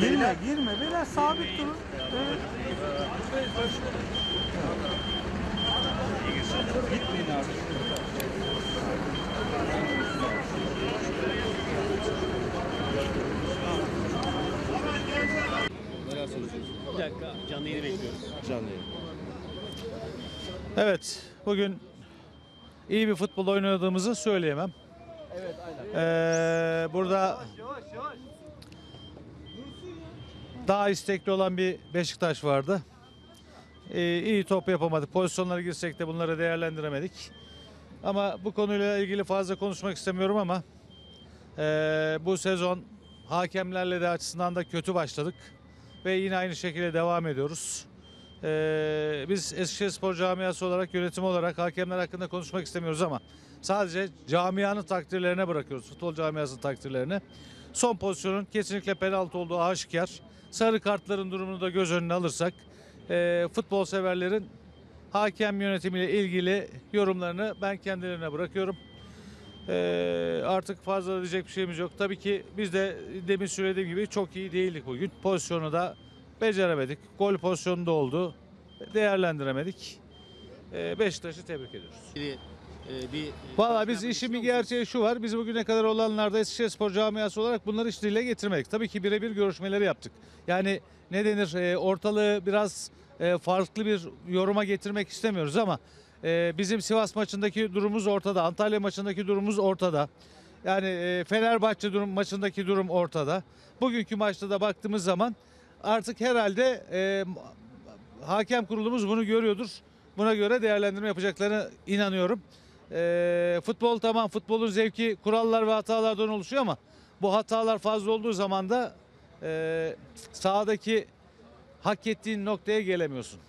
Girme, girme. Böyle sabit durun. Gitmeyin abi. Bir dakika canlı bekliyoruz. Canlı. Evet, bugün iyi bir futbol oynadığımızı söyleyemem. Evet aynen. Ee, burada daha istekli olan bir Beşiktaş vardı. Ee, iyi top yapamadık. Pozisyonlara girsek de bunları değerlendiremedik. Ama bu konuyla ilgili fazla konuşmak istemiyorum ama ee, bu sezon hakemlerle de açısından da kötü başladık. Ve yine aynı şekilde devam ediyoruz. Ee, biz Eskişehir Spor Camiası olarak, yönetim olarak hakemler hakkında konuşmak istemiyoruz ama sadece camianın takdirlerine bırakıyoruz. Futbol camiasının takdirlerine. Son pozisyonun kesinlikle penaltı olduğu aşikar. Sarı kartların durumunu da göz önüne alırsak e, futbol severlerin hakem yönetimiyle ilgili yorumlarını ben kendilerine bırakıyorum. Ee, artık fazla diyecek bir şeyimiz yok. Tabii ki biz de demin söylediğim gibi çok iyi değildik bugün. Pozisyonu da beceremedik. Gol pozisyonu da oldu. Değerlendiremedik. Ee, Beşiktaş'ı tebrik ediyoruz. Bir, e, bir Valla biz işin bir gerçeği şu var. Biz bugüne kadar olanlarda Eskişehir Spor Camiası olarak bunları hiç dile getirmedik. Tabii ki birebir görüşmeleri yaptık. Yani ne denir e, ortalığı biraz e, farklı bir yoruma getirmek istemiyoruz ama e, bizim Sivas maçındaki durumumuz ortada. Antalya maçındaki durumumuz ortada. Yani e, Fenerbahçe durum maçındaki durum ortada. Bugünkü maçta da baktığımız zaman artık herhalde e, hakem kurulumuz bunu görüyordur. Buna göre değerlendirme yapacaklarına inanıyorum. Ee, futbol tamam futbolun zevki kurallar ve hatalardan oluşuyor ama bu hatalar fazla olduğu zaman da e, sahadaki hak ettiğin noktaya gelemiyorsun.